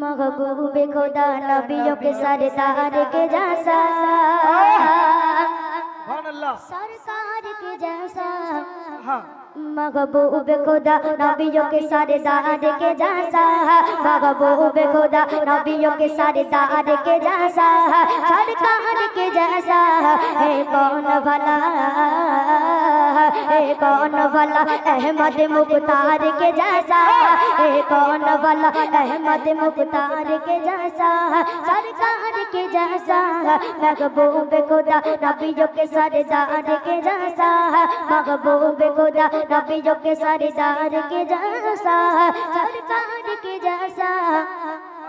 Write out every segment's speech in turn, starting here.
محبوب خدا نبیوں کے سردار کے جیسا سرکار کے جیسا مغبوب خدا نبیوں کے سردار کے جیسا مغبوب خدا نبیوں کے سردار کے جیسا سرکار کے جیسا ہے کون بھلا اے کون والا احمد مختار کے جیسا اے کون والا احمد مختار کے جیسا سرکار کے جیسا محبوب خدا نبیوں کے سردار کے جیسا محبوب خدا نبیوں کے سردار کے جیسا سرکار کے جیسا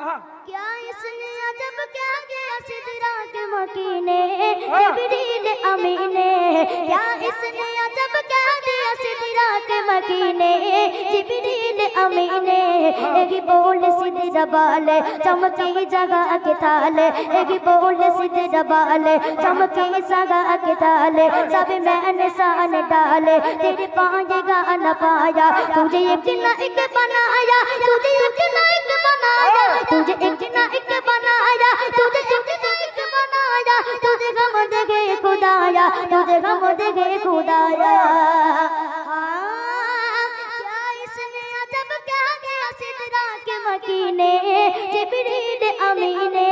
کہا؟ کیا اس نے عجب کیا کیا سدرا کے مکینے جبریل امینے کیا اس نے عجب کیا مکینے جبریل امینے ایک بول سیدھ جبال، چمکی جگہ اکتال ایک بول سیدھ جبال، چمکی جگہ اکتال سب میں نسان ڈالے تیرے پانگے گا نہ پایا، تجھے ایک نہ ایک بنایا، تجھے ایک نہ ایک بنایا، تجھے ایک نہ ایک بنایا، تجھے ایک نہ ایک بنایا، تجھے غم دے گئے خدایا، تجھے غم دے گئے خدایا۔ মাকে মকিনে জিবরিল আমিনে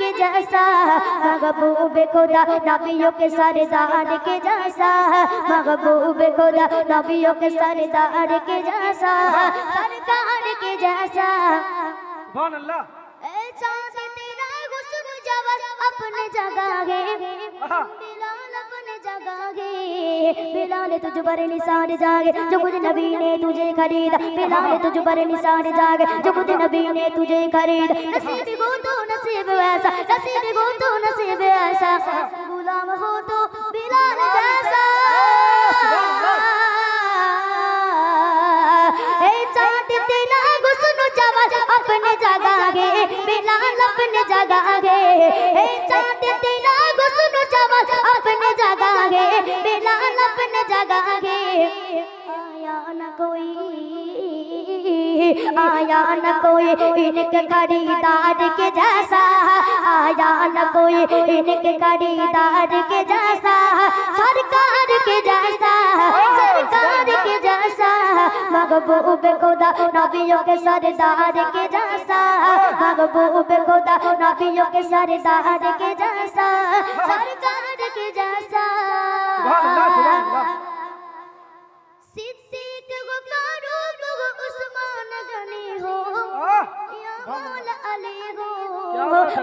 کے جیسا مغبوب خدا نبیوں کے سارے دار کے جیسا مغبوب خدا نبیوں کے سارے دار کے جیسا سرکار کے جیسا سبحان اللہ اے چاند تیرا غصن جوال اپنے جگہ ہے بلال اپنے جگہ ہے بلال تجھ پر نثار جاگے جو کچھ نبی نے تجھے خریدا بلال تجھ پر نثار جاگے جو کچھ نبی نے تجھے خریدا نصیب وہ تو نصیب ویسا جیسا غلام ہو تو بلال جیسا۔ اے چاند تیرا گسن جوال اپنے جگہ گے بلال اپنے جگہ گے اے چاند تیرا گسن جوال اپنے جگہ گے بلال اپنے جگہ گے آیا نہ کوئی آیا نہ کوئی ان کے قریدار کے جیسا آیا نہ کوئی ان کے قریدار کے جیسا سرکار کے جیسا سرکار کے جیسا مغبوب خدا نبیوں کے سردار کے جیسا مغبوب خدا نبیوں کے سردار کے جیسا سرکار کے جیسا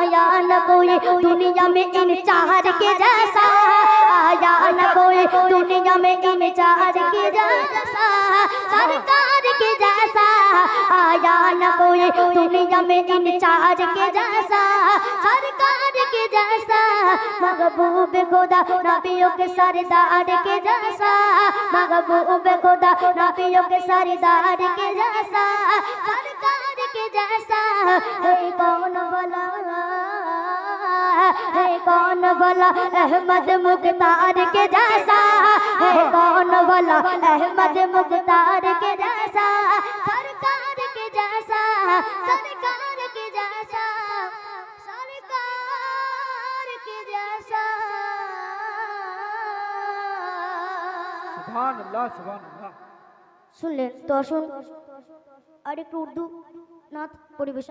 آیا نہ کوئی دنیا میں ان چار کے جیسا آیا نہ کوئی دنیا میں ان چار کے جیسا سرکار کے جیسا آیا نہ کوئی دنیا میں ان چار کے جیسا سرکار کے جیسا مغبوب خدا نبیوں کے سردار کے جیسا مغبوب خدا نبیوں کے سردار کے جیسا سرکار کے جیسا اے کون بلا ہے کون والا احمد مقتار کے جیسا؟ ہے کون والا احمد مقتار کے جیسا؟ سرکار کے جیسا سرکار کے جیسا سرکار کے جیسا۔ سبحان اللہ سبحان اللہ۔ سن لے تو سن۔ اور ایک اردو نات پوری پریشن